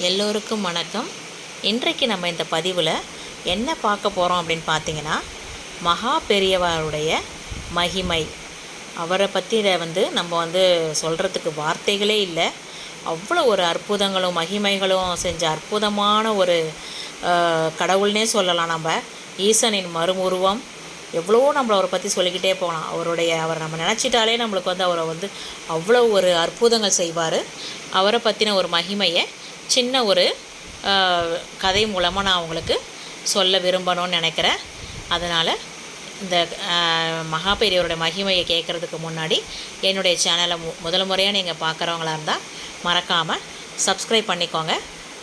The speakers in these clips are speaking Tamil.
எல்லோருக்கும் வணக்கம். இன்றைக்கு நம்ம இந்த பதிவில் என்ன பார்க்க போகிறோம் அப்படின்னு பார்த்தீங்கன்னா மகா பெரியவருடைய மகிமை. அவரை பற்றி வந்து நம்ம வந்து சொல்கிறதுக்கு வார்த்தைகளே இல்லை. அவ்வளோ ஒரு அற்புதங்களும் மகிமைகளும் செஞ்ச அற்புதமான ஒரு கடவுள்னே சொல்லலாம் நம்ம. ஈசனின் மறுமுருவம் எவ்வளோ நம்மள அவரை பற்றி சொல்லிக்கிட்டே போகலாம். அவருடைய அவரை நம்ம நினச்சிட்டாலே நம்மளுக்கு வந்து அவரை வந்து அவ்வளோ ஒரு அற்புதங்கள் செய்வார். அவரை பற்றின ஒரு மகிமையை சின்ன ஒரு கதை மூலமாக நான் உங்களுக்கு சொல்ல விரும்பணும்னு நினைக்கிறேன். அதனால் இந்த மகாபெரியவருடைய மகா பெரியவருடைய மகிமையை கேட்குறதுக்கு முன்னாடி என்னுடைய சேனலை மு முதல் முறையாக நீங்கள் பார்க்குறவங்களா இருந்தால் மறக்காமல் சப்ஸ்கிரைப் பண்ணிக்கோங்க.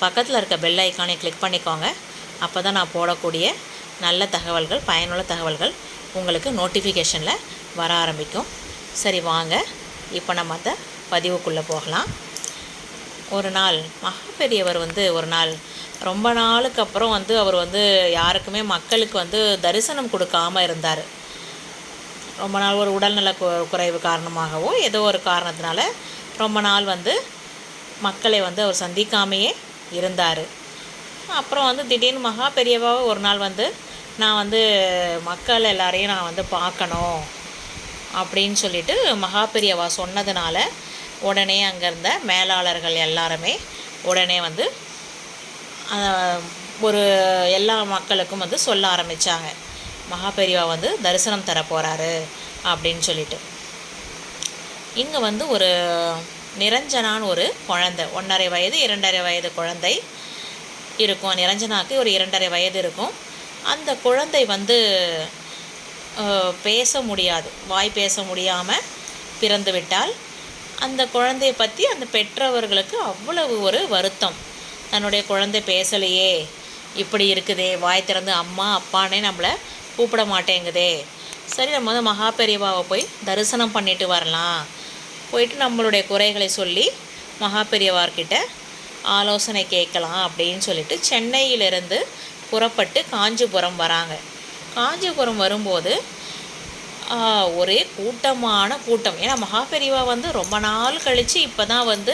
பக்கத்தில் இருக்க பெல் ஐக்கானை கிளிக் பண்ணிக்கோங்க. அப்போ தான் நான் போடக்கூடிய நல்ல தகவல்கள் பயனுள்ள தகவல்கள் உங்களுக்கு நோட்டிஃபிகேஷனில் வர ஆரம்பிக்கும். சரி வாங்க. இப்போ நம்ம அதை பதிவுக்குள்ளே போகலாம். ஒரு நாள் மகா பெரியவர் வந்து ஒரு நாள் ரொம்ப நாளுக்கு அப்புறம் வந்து அவர் வந்து யாருக்குமே மக்களுக்கு வந்து தரிசனம் கொடுக்காம இருந்தார். ரொம்ப நாள் ஒரு உடல்நல குறைவு காரணமாகவோ ஏதோ ஒரு காரணத்தினால ரொம்ப நாள் வந்து மக்களை வந்து அவர் சந்திக்காமையே இருந்தார். அப்புறம் வந்து திடீர்னு மகா பெரியவாவை ஒரு நாள் வந்து நான் வந்து மக்கள் எல்லாரையும் நான் வந்து பார்க்கணும் அப்படின்னு சொல்லிட்டு மகா பெரியவா சொன்னதுனால உடனே அங்கே இருந்த மேலாளர்கள் எல்லாருமே உடனே வந்து ஒரு எல்லா மக்களுக்கும் வந்து சொல்ல ஆரம்பித்தாங்க மகாபெரிவா வந்து தரிசனம் தர போகிறாரு அப்படின்னு சொல்லிட்டு. இங்கே வந்து ஒரு நிரஞ்சனான்னு ஒரு குழந்தை ஒன்றரை வயது இரண்டரை வயது குழந்தை இருக்கும். நிரஞ்சனாக்கு ஒரு இரண்டரை வயது இருக்கும். அந்த குழந்தை வந்து பேச முடியாது. வாய் பேச முடியாமல் பிறந்து விட்டால் அந்த குழந்தையை பற்றி அந்த பெற்றவர்களுக்கு அவ்வளவு ஒரு வருத்தம். தன்னுடைய குழந்தை பேசலையே. இப்படி இருக்குதே வாய் திறந்து அம்மா அப்பானே நம்மளை கூப்பிட மாட்டேங்குதே. சரி நம்ம வந்து மகா பெரியவாவை போய் தரிசனம் பண்ணிட்டு வரலாம். போயிட்டு நம்மளுடைய குறைகளை சொல்லி மகா பெரியவார்கிட்ட ஆலோசனை கேட்கலாம் அப்படின்னு சொல்லிட்டு சென்னையிலிருந்து புறப்பட்டு காஞ்சிபுரம் வராங்க. காஞ்சிபுரம் வரும்போது ஒரே கூட்டமான கூட்டம். ஏன்னா மகாபெரிவா வந்து ரொம்ப நாள் கழித்து இப்போ தான் வந்து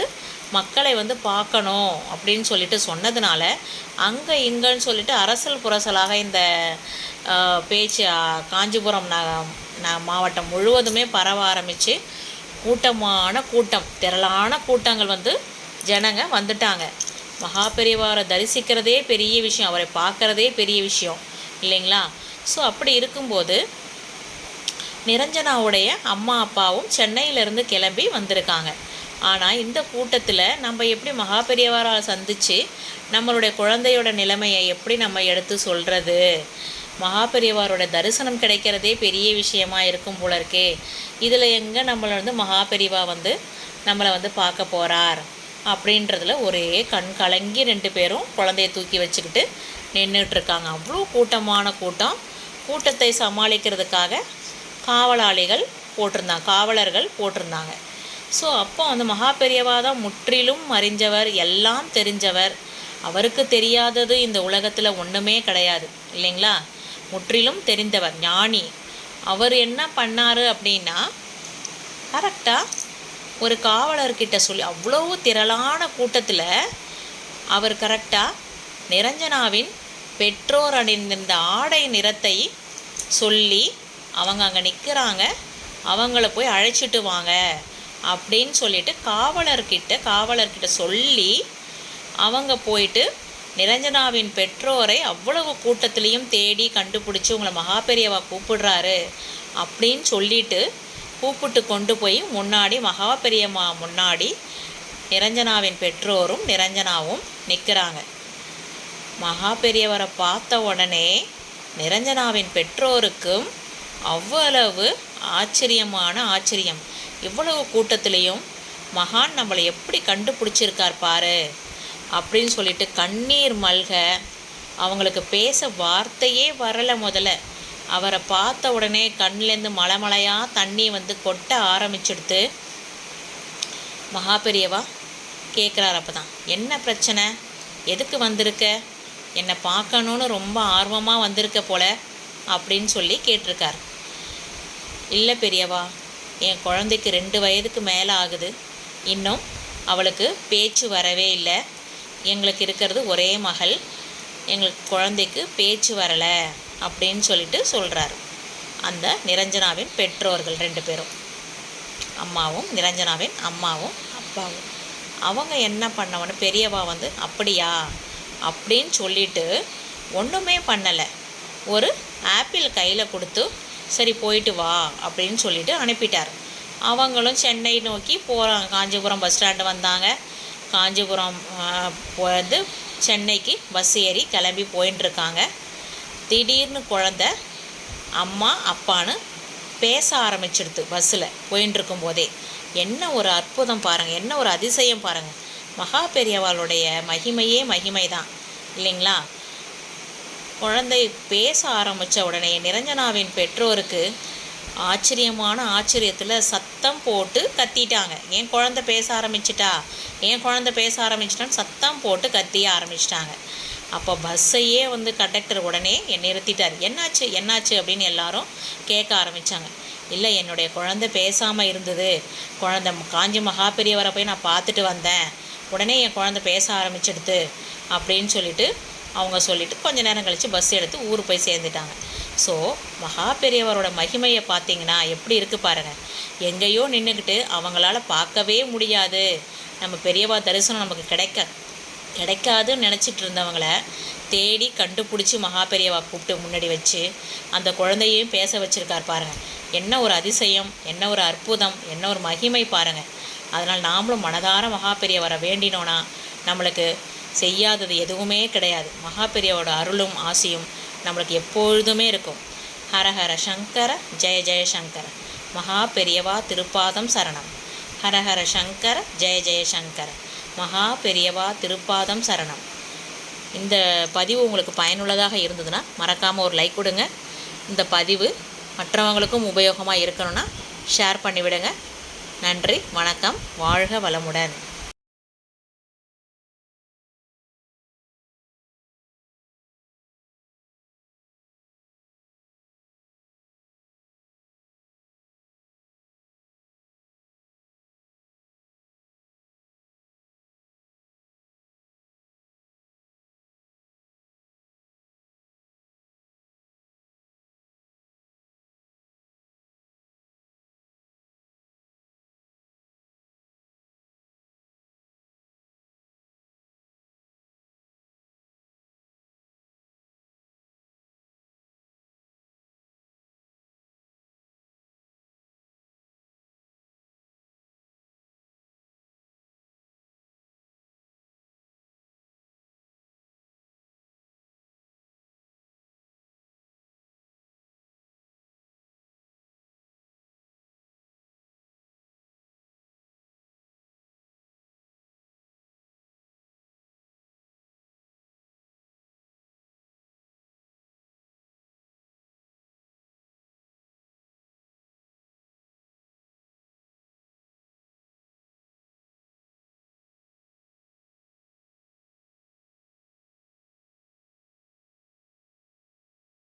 மக்களை வந்து பார்க்கணும் அப்படின்னு சொல்லிட்டு சொன்னதுனால அங்கே இங்கன்னு சொல்லிட்டு அரசல் புரசலாக இந்த பேச்சு காஞ்சிபுரம் ந மாவட்டம் முழுவதுமே பரவ ஆரம்பித்து கூட்டமான கூட்டம் திரளான கூட்டங்கள் வந்து ஜனங்க வந்துட்டாங்க. மகாபெரிவாரை தரிசிக்கிறதே பெரிய விஷயம் அவரை பார்க்குறதே பெரிய விஷயம் இல்லைங்களா? ஸோ அப்படி இருக்கும்போது நிரஞ்சனாவுடைய அம்மா அப்பாவும் சென்னையிலேருந்து கிளம்பி வந்திருக்காங்க. ஆனால் இந்த கூட்டத்தில் நம்ம எப்படி மகாபெரியவாரால் சந்தித்து நம்மளுடைய குழந்தையோட நிலைமையை எப்படி நம்ம எடுத்து சொல்கிறது மகாபெரியவாரோட தரிசனம் கிடைக்கிறதே பெரிய விஷயமா இருக்கும் போல இருக்கே. இதில் எங்கே நம்மளை வந்து மகாபெரிவா வந்து நம்மளை வந்து பார்க்க போகிறார் அப்படின்றதுல ஒரே கண் கலங்கி ரெண்டு பேரும் குழந்தைய தூக்கி வச்சுக்கிட்டு நின்றுட்டுருக்காங்க அவ்வளோ கூட்டமான கூட்டம். கூட்டத்தை சமாளிக்கிறதுக்காக காவலாளிகள் போட்டிருந்தாங்க காவலர்கள் போட்டிருந்தாங்க. ஸோ அப்போ வந்து மகா பெரியவா தான் முற்றிலும் அறிஞ்சவர் எல்லாம் தெரிஞ்சவர். அவருக்கு தெரியாதது இந்த உலகத்தில் ஒன்றுமே கிடையாது இல்லைங்களா? முற்றிலும் தெரிந்தவர் ஞானி. அவர் என்ன பண்ணார் அப்படின்னா கரெக்டாக ஒரு காவலர்கிட்ட சொல்லி அவ்வளோ திரளான கூட்டத்தில் அவர் கரெக்டாக நிரஞ்சனாவின் பெற்றோர் அணிந்திருந்த ஆடை நிறத்தை சொல்லி அவங்க அங்கே நிற்கிறாங்க அவங்கள போய் அழைச்சிட்டு வாங்க அப்படின்னு சொல்லிட்டு காவலர்கிட்ட காவலர்கிட்ட சொல்லி அவங்க போயிட்டு நிரஞ்சனாவின் பெற்றோரை அவ்வளவு கூட்டத்திலையும் தேடி கண்டுபிடிச்சி உங்களை மகாபெரியவா கூப்பிடுறாரு அப்படின்னு சொல்லிட்டு கூப்பிட்டு கொண்டு போய் முன்னாடி மகாபெரியம்மா முன்னாடி நிரஞ்சனாவின் பெற்றோரும் நிரஞ்சனாவும் நிற்கிறாங்க மகா பெரியவரை பார்த்த உடனே நிரஞ்சனாவின் பெற்றோருக்கும் அவ்வளவு ஆச்சரியமான ஆச்சரியம். இவ்வளவு கூட்டத்திலையும் மகான் நம்மளை எப்படி கண்டுபிடிச்சிருக்கார் பாரு. அப்படின்னு சொல்லிட்டு கண்ணீர் மல்க அவங்களுக்கு பேச வார்த்தையே வரலை முதல்ல. அவரை பார்த்த உடனே கண்ணிலேருந்து மலை மலையாக தண்ணி வந்து கொட்ட ஆரம்பிச்சிடுத்து மகா பெரியவா கேட்குறாரு அப்போ தான் என்ன பிரச்சனை? எதுக்கு வந்திருக்க? என்னை பார்க்கணுன்னு ரொம்ப ஆர்வமாக வந்திருக்க போல அப்படின்னு சொல்லி கேட்டிருக்கார். இல்லை பெரியவா என் குழந்தைக்கு ரெண்டு வயதுக்கு மேலே ஆகுது. இன்னும் அவளுக்கு பேச்சு வரவே இல்லை. எங்களுக்கு இருக்கிறது ஒரே மகள். எங்களுக்கு குழந்தைக்கு பேச்சு வரலை அப்படின்னு சொல்லிட்டு சொல்கிறாரு அந்த நிரஞ்சனாவின் பெற்றோர்கள் ரெண்டு பேரும். அம்மாவும் நிரஞ்சனாவின் அம்மாவும் அப்பாவும். அவங்க என்ன பண்ணவனு பெரியவா வந்து அப்படியா? அப்படின்னு சொல்லிட்டு ஒன்றுமே பண்ணலை. ஒரு ஆப்பிள் கையில் கொடுத்து சரி போயிட்டு வா அப்படின்னு சொல்லிட்டு அனுப்பிட்டார். அவங்களும் சென்னை நோக்கி போகிறாங்க காஞ்சிபுரம் பஸ் ஸ்டாண்டு வந்தாங்க. காஞ்சிபுரம் வந்து சென்னைக்கு பஸ் ஏறி கிளம்பி போயின்ட்டுருக்காங்க திடீர்னு குழந்த அம்மா அப்பான்னு பேச ஆரம்பிச்சிடுது பஸ்ஸில் போயின்னு போதே என்ன ஒரு அற்புதம் பாருங்கள் என்ன ஒரு அதிசயம் பாருங்கள் மகா பெரியவாளுடைய மகிமையே மகிமை தான் இல்லைங்களா? குழந்தை பேச ஆரம்பித்த உடனே நிரஞ்சனாவின் பெற்றோருக்கு ஆச்சரியமான ஆச்சரியத்தில் சத்தம் போட்டு கத்திட்டாங்க. ஏன் குழந்தை பேச ஆரம்பிச்சிட்டா? ஏன் குழந்தை பேச ஆரம்பிச்சிட்டான்னு சத்தம் போட்டு கத்திய ஆரம்பிச்சிட்டாங்க. அப்போ பஸ்ஸையே வந்து கண்டக்டர் உடனே என்னை நிறுத்திட்டார். என்னாச்சு? என்னாச்சு? அப்படின்னு எல்லாரும் கேட்க ஆரம்பித்தாங்க இல்லை என்னுடைய குழந்தை பேசாமல் இருந்தது. குழந்தை காஞ்சி மகா பெரியவரை போய் நான் பார்த்துட்டு வந்தேன். உடனே என் குழந்தை பேச ஆரம்பிச்சிடுது அப்படின்னு சொல்லிட்டு அவங்க சொல்லிட்டு கொஞ்ச நேரம் கழித்து பஸ் எடுத்து ஊர் போய் சேர்ந்துட்டாங்க. ஸோ மகா பெரியவரோட மகிமையை பார்த்தீங்கன்னா எப்படி இருக்குது பாருங்கள் எங்கேயோ நின்றுக்கிட்டு அவங்களால பார்க்கவே முடியாது. நம்ம பெரியவா தரிசனம் நமக்கு கிடைக்க கிடைக்காதுன்னு நினச்சிட்டு இருந்தவங்கள தேடி கண்டுபிடிச்சி மகா பெரியவா கூப்பிட்டு முன்னாடி வச்சு அந்த குழந்தையையும் பேச வச்சுருக்கார் பாருங்கள் என்ன ஒரு அதிசயம் என்ன ஒரு அற்புதம் என்ன ஒரு மகிமை பாருங்கள் அதனால் நாமளும் மனதார மகா பெரியவரை வேண்டினோன்னா நம்மளுக்கு செய்யாதது எதுவுமே கிடையாது. மகா பெரியாவோட அருளும் ஆசியும் நம்மளுக்கு எப்பொழுதுமே இருக்கும். ஹரஹர சங்கர ஜெய ஜெய சங்கர. மகா பெரியவா திருப்பாதம் சரணம். ஹரஹர சங்கர ஜெய ஜெய சங்கர. மகா பெரியவா திருப்பாதம் சரணம். இந்த பதிவு உங்களுக்கு பயனுள்ளதாக இருந்ததுன்னா மறக்காமல் ஒரு லைக் கொடுங்க. இந்த பதிவு மற்றவங்களுக்கும் உபயோகமாக இருக்கணும்னா ஷேர் பண்ணிவிடுங்க. நன்றி வணக்கம் வாழ்க வளமுடன்.